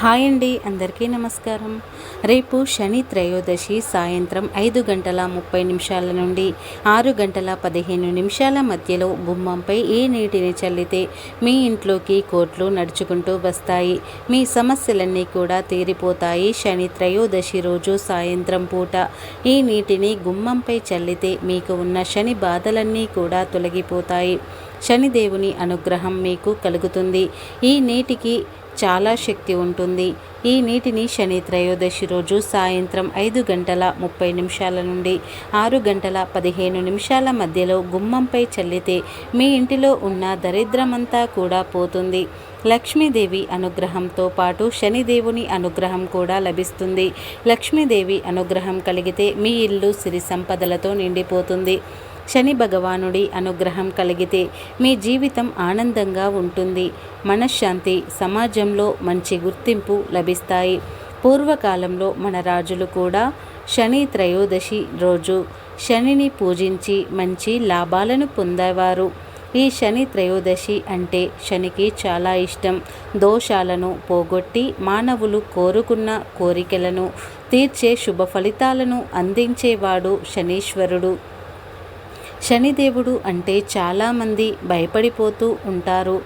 Hi అండి అందరికీ నమస్కారం. రేపు శని త్రయోదశి సాయంత్రం ఐదు గంటల ముప్పై నిమిషాల నుండి ఆరు గంటల పదిహేను నిమిషాల మధ్యలో గుమ్మంపై ఏ నీటిని చల్లితే మీ ఇంట్లోకి కోట్లు నడుచుకుంటూ వస్తాయి. మీ సమస్యలన్నీ కూడా తీరిపోతాయి. శని త్రయోదశి రోజు సాయంత్రం పూట ఈ నీటిని గుమ్మంపై చల్లితే మీకు ఉన్న శని బాధలన్నీ కూడా తొలగిపోతాయి. శనిదేవుని అనుగ్రహం మీకు కలుగుతుంది. ఈ నీటికి చాలా శక్తి ఉంటుంది. ఈ నీటిని శని త్రయోదశి రోజు సాయంత్రం ఐదు గంటల ముప్పై నిమిషాల నుండి ఆరు గంటల పదిహేను నిమిషాల మధ్యలో గుమ్మంపై చల్లితే మీ ఇంటిలో ఉన్న దరిద్రమంతా కూడా పోతుంది. లక్ష్మీదేవి అనుగ్రహంతో పాటు శనిదేవుని అనుగ్రహం కూడా లభిస్తుంది. లక్ష్మీదేవి అనుగ్రహం కలిగితే మీ ఇల్లు సిరి సంపదలతో నిండిపోతుంది. శని భగవానుడి అనుగ్రహం కలిగితే మీ జీవితం ఆనందంగా ఉంటుంది. మనశ్శాంతి సమాజంలో మంచి గుర్తింపు లభిస్తాయి. పూర్వకాలంలో మన రాజులు కూడా శని త్రయోదశి రోజు శనిని పూజించి మంచి లాభాలను పొందేవారు. ఈ శని త్రయోదశి అంటే శనికి చాలా ఇష్టం. దోషాలను పోగొట్టి మానవులు కోరుకున్న కోరికలను తీర్చే శుభ ఫలితాలను అందించేవాడు శనీశ్వరుడు. శనిదేవుడు అంటే చాలామంది భయపడిపోతూ ఉంటారు.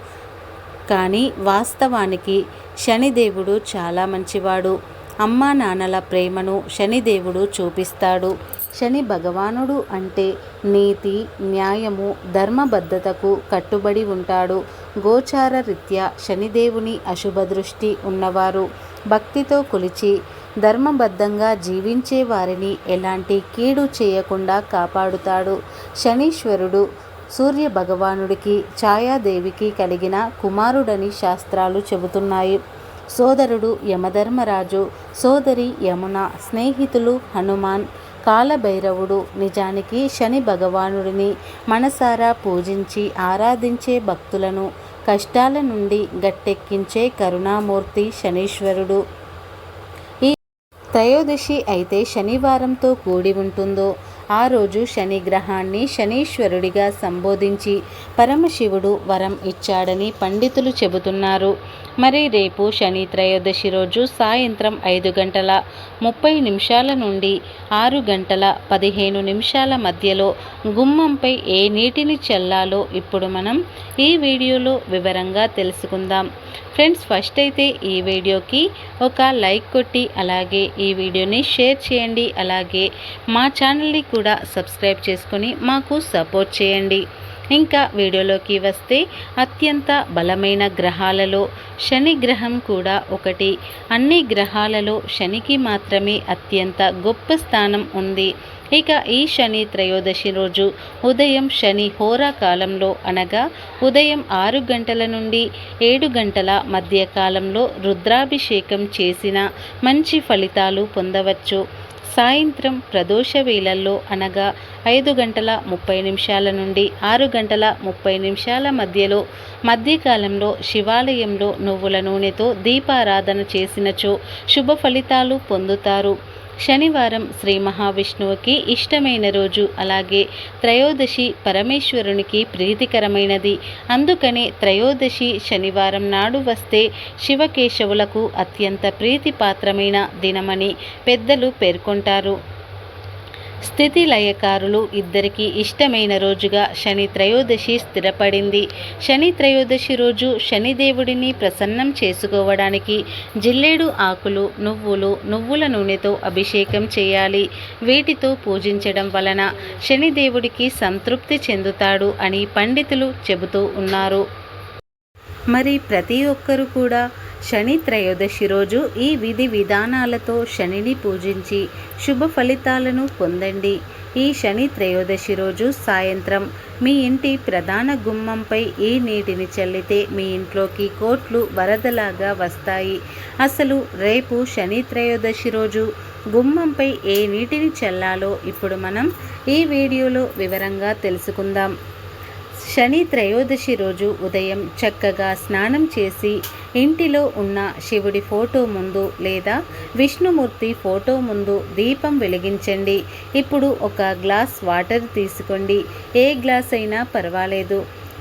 కానీ వాస్తవానికి శనిదేవుడు చాలా మంచివాడు. అమ్మా నాన్నల ప్రేమను శనిదేవుడు చూపిస్తాడు. శని భగవానుడు అంటే నీతి న్యాయము ధర్మబద్ధతకు కట్టుబడి ఉంటాడు. గోచార రీత్యా శనిదేవుని అశుభ దృష్టి ఉన్నవారు. భక్తితో కొలిచి ధర్మబద్ధంగా జీవించే వారిని ఎలాంటి కీడు చేయకుండా కాపాడుతాడు. శనీశ్వరుడు సూర్య భగవానుడికి ఛాయాదేవికి కలిగిన కుమారుడని శాస్త్రాలు చెబుతున్నాయి. సోదరుడు యమధర్మరాజు సోదరి యమున స్నేహితులు హనుమాన్ కాలభైరవుడు నిజానికి శని భగవానుడిని మనసారా పూజించి ఆరాధించే భక్తులను కష్టాల నుండి గట్టెక్కించే కరుణామూర్తి శనీశ్వరుడు. త్రయోదశి అయితే శనివారంతో కూడి ఉంటుందో ఆ రోజు శని గ్రహాన్ని శనీశ్వరుడిగా సంబోధించి పరమశివుడు వరం ఇచ్చాడని పండితులు చెబుతున్నారు. మరి రేపు శని త్రయోదశి రోజు సాయంత్రం ఐదు గంటల ముప్పై నిమిషాల నుండి ఆరు గంటల పదిహేను నిమిషాల మధ్యలో గుమ్మంపై ఏ నీటిని చల్లాలో ఇప్పుడు మనం ఈ వీడియోలో వివరంగా తెలుసుకుందాం. ఫ్రెండ్స్ ఫస్ట్ అయితే ఈ వీడియోకి ఒక లైక్ కొట్టి అలాగే ఈ వీడియోని షేర్ చేయండి. అలాగే మా ఛానల్ని కూడా సబ్స్క్రైబ్ చేసుకొని మాకు సపోర్ట్ చేయండి. ఇంకా వీడియోలోకి వస్తే అత్యంత బలమైన గ్రహాలలో శని గ్రహం కూడా ఒకటి. అన్ని గ్రహాలలో శనికి మాత్రమే అత్యంత గొప్ప స్థానం ఉంది. ఇక ఈ శని త్రయోదశి రోజు ఉదయం శని హోరా కాలంలో అనగా ఉదయం ఆరు గంటల నుండి ఏడు గంటల మధ్య కాలంలో రుద్రాభిషేకం చేసిన మంచి ఫలితాలు పొందవచ్చు. సాయంత్రం ప్రదోష వేళల్లో అనగా ఐదు గంటల ముప్పై నిమిషాల నుండి ఆరు గంటల ముప్పై నిమిషాల మధ్యలో మధ్యకాలంలో శివాలయంలో నువ్వుల నూనెతో దీపారాధన చేసినచో శుభ ఫలితాలు పొందుతారు. శనివారం శ్రీ మహావిష్ణువుకి ఇష్టమైన రోజు. అలాగే త్రయోదశి పరమేశ్వరునికి ప్రీతికరమైనది. అందుకనే త్రయోదశి శనివారం నాడు వస్తే శివకేశవులకు అత్యంత ప్రీతిపాత్రమైన దినమని పెద్దలు పేర్కొంటారు. స్థితి లయకారులు ఇద్దరికీ ఇష్టమైన రోజుగా శని త్రయోదశి స్థిరపడింది. శని త్రయోదశి రోజు శనిదేవుడిని ప్రసన్నం చేసుకోవడానికి జిల్లేడు ఆకులు నువ్వులు నువ్వుల నూనెతో అభిషేకం చేయాలి. వీటితో పూజించడం వలన శనిదేవుడికి సంతృప్తి చెందుతాడు అని పండితులు చెబుతూ ఉన్నారు. మరి ప్రతి ఒక్కరూ కూడా శని త్రయోదశి రోజు ఈ విధి విధానాలతో శనిని పూజించి శుభ ఫలితాలను పొందండి. ఈ శని త్రయోదశి రోజు సాయంత్రం మీ ఇంటి ప్రధాన గుమ్మంపై ఈ నీటిని చల్లితే మీ ఇంట్లోకి కోట్లు వరదలాగా వస్తాయి. అసలు రేపు శని త్రయోదశి రోజు గుమ్మంపై ఏ నీటిని చల్లాలో ఇప్పుడు మనం ఈ వీడియోలో వివరంగా తెలుసుకుందాం. శని త్రయోదశి రోజు ఉదయం చక్కగా స్నానం చేసి ఇంటిలో ఉన్న శివుడి ఫోటో ముందు లేదా విష్ణుమూర్తి ఫోటో ముందు దీపం వెలిగించండి. ఇప్పుడు ఒక గ్లాస్ వాటర్ తీసుకోండి. ఏ గ్లాస్ అయినా పర్వాలేదు.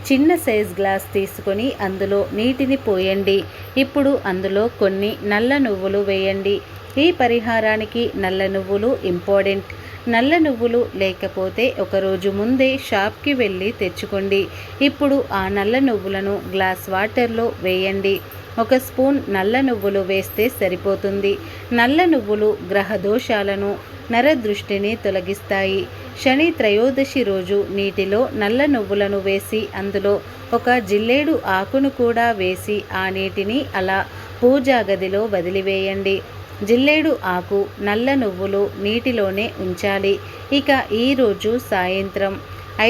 చిన్న సైజ్ గ్లాస్ తీసుకొని అందులో నీటిని పోయండి. ఇప్పుడు అందులో కొన్ని నల్ల నువ్వులు వేయండి. ఈ పరిహారానికి నల్ల నువ్వులు ఇంపార్టెంట్. నల్ల నువ్వులు లేకపోతే ఒకరోజు ముందే షాప్కి వెళ్ళి తెచ్చుకోండి. ఇప్పుడు ఆ నల్ల నువ్వులను గ్లాస్ వాటర్లో వేయండి. ఒక స్పూన్ నల్ల నువ్వులు వేస్తే సరిపోతుంది. నల్ల నువ్వులు గ్రహ దోషాలను నరదృష్టిని తొలగిస్తాయి. శని త్రయోదశి రోజు నీటిలో నల్ల నువ్వులను వేసి అందులో ఒక జిల్లేడు ఆకును కూడా వేసి ఆ నీటిని అలా పూజా గదిలో వదిలివేయండి. జిల్లేడు ఆకు నల్ల నువ్వులు నీటిలోనే ఉంచాలి. ఇక ఈరోజు సాయంత్రం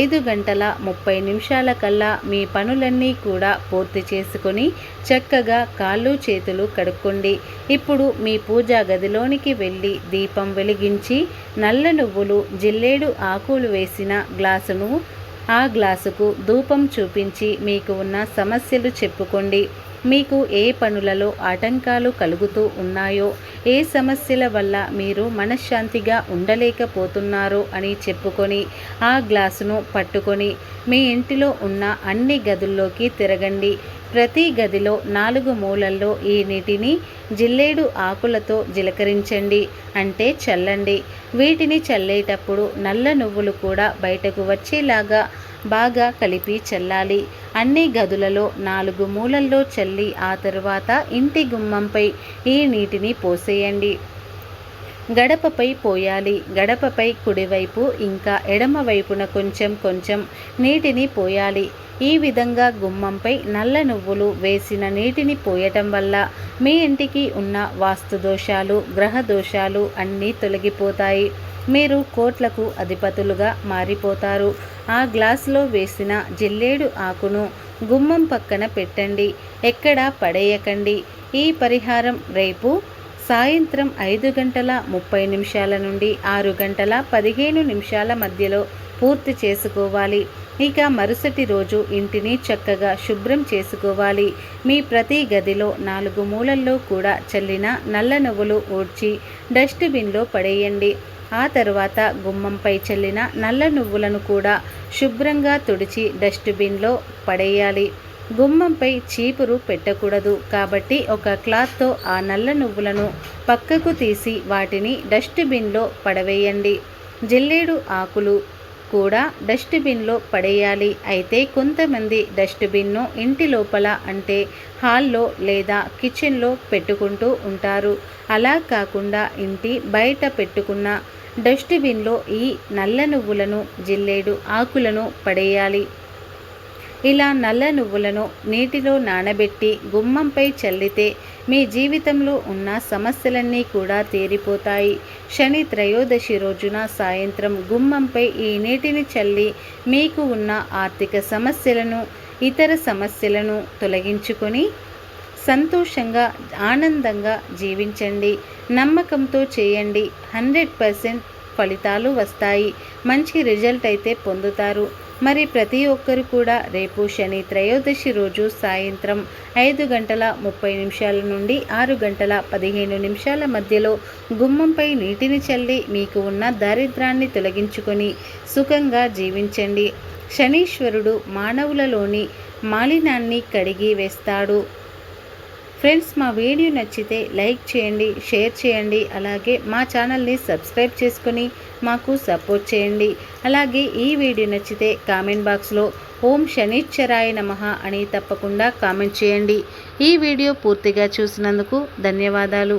ఐదు గంటల ముప్పై నిమిషాల కల్లా మీ పనులన్నీ కూడా పూర్తి చేసుకొని చక్కగా కాళ్ళు చేతులు కడుక్కోండి. ఇప్పుడు మీ పూజా గదిలోనికి వెళ్ళి దీపం వెలిగించి నల్ల నువ్వులు జిల్లేడు ఆకులు వేసిన గ్లాసును ఆ గ్లాసుకు ధూపం చూపించి మీకు ఉన్న సమస్యలు చెప్పుకోండి. మీకు ఏ పనులలో ఆటంకాలు కలుగుతూ ఉన్నాయో ఏ సమస్యల వల్ల మీరు మనశ్శాంతిగా ఉండలేకపోతున్నారో అని చెప్పుకొని ఆ గ్లాసును పట్టుకొని మీ ఇంటిలో ఉన్న అన్ని గదుల్లోకి తిరగండి. ప్రతి గదిలో నాలుగు మూలల్లో ఈ నీటిని జిల్లేడు ఆకులతో జిలకరించండి. అంటే చల్లండి. వీటిని చల్లేటప్పుడు నల్ల నువ్వులు కూడా బయటకు వచ్చేలాగా బాగా కలిపి చల్లాలి. అన్ని గదులలో నాలుగు మూలల్లో చల్లి ఆ తరువాత ఇంటి గుమ్మంపై ఈ నీటిని పోసేయండి. గడపపై పోయాలి. గడపపై కుడివైపు ఇంకా ఎడమవైపున కొంచెం కొంచెం నీటిని పోయాలి. ఈ విధంగా గుమ్మంపై నల్ల నువ్వులు వేసిన నీటిని పోయటం వల్ల మీ ఇంటికి ఉన్న వాస్తు దోషాలు గ్రహ దోషాలు అన్నీ తొలగిపోతాయి. మీరు కోట్లకు అధిపతులుగా మారిపోతారు. ఆ గ్లాసులో వేసిన జిల్లేడు ఆకును గుమ్మం పక్కన పెట్టండి. ఎక్కడా పడేయకండి. ఈ పరిహారం రేపు సాయంత్రం ఐదు గంటల ముప్పై నిమిషాల నుండి ఆరు గంటల పదిహేను నిమిషాల మధ్యలో పూర్తి చేసుకోవాలి. ఇక మరుసటి రోజు ఇంటిని చక్కగా శుభ్రం చేసుకోవాలి. మీ ప్రతి గదిలో నాలుగు మూలల్లో కూడా చల్లిన నల్ల నువ్వులు ఊడ్చి డస్ట్బిన్లో పడేయండి. ఆ తరువాత గుమ్మంపై చల్లిన నల్ల నువ్వులను కూడా శుభ్రంగా తుడిచి డస్ట్బిన్లో పడేయాలి. గుమ్మంపై చీపురు పెట్టకూడదు. కాబట్టి ఒక క్లాత్తో ఆ నల్ల నువ్వులను పక్కకు తీసి వాటిని డస్ట్బిన్లో పడవేయండి. జిల్లేడు ఆకులు కూడా డస్ట్బిన్లో పడేయాలి. అయితే కొంతమంది డస్ట్బిన్ను ఇంటి లోపల అంటే హాల్లో లేదా కిచెన్లో పెట్టుకుంటూ ఉంటారు. అలా కాకుండా ఇంటి బయట పెట్టుకున్న డస్ట్బిన్లో ఈ నల్ల నువ్వులను జిల్లేడు ఆకులను పడేయాలి. ఇలా నల్ల నువ్వులను నీటిలో నానబెట్టి గుమ్మంపై చల్లితే మీ జీవితంలో ఉన్న సమస్యలన్నీ కూడా తీరిపోతాయి. శని త్రయోదశి రోజున సాయంత్రం గుమ్మంపై ఈ నీటిని చల్లి మీకు ఉన్న ఆర్థిక సమస్యలను ఇతర సమస్యలను తొలగించుకొని సంతోషంగా ఆనందంగా జీవించండి. నమ్మకంతో చేయండి. హండ్రెడ్ పర్సెంట్ ఫలితాలు వస్తాయి. మంచి రిజల్ట్ అయితే పొందుతారు. మరి ప్రతి ఒక్కరు కూడా రేపు శని త్రయోదశి రోజు సాయంత్రం ఐదు గంటల ముప్పై నిమిషాల నుండి ఆరు గంటల పదిహేను నిమిషాల మధ్యలో గుమ్మంపై నీటిని చల్లి మీకు ఉన్న దారిద్రాన్ని తొలగించుకొని సుఖంగా జీవించండి. శనీశ్వరుడు మానవులలోని మాలినాన్ని కడిగి వేస్తాడు. ఫ్రెండ్స్ మా వీడియో నచ్చితే లైక్ చేయండి షేర్ చేయండి అలాగే మా ఛానల్ని సబ్స్క్రైబ్ చేసుకొని మాకు సపోర్ట్ చేయండి. అలాగే ఈ వీడియో నచ్చితే కామెంట్ బాక్స్లో ఓం శనిశ్చరాయ నమ అని తప్పకుండా కామెంట్ చేయండి. ఈ వీడియో పూర్తిగా చూసినందుకు ధన్యవాదాలు.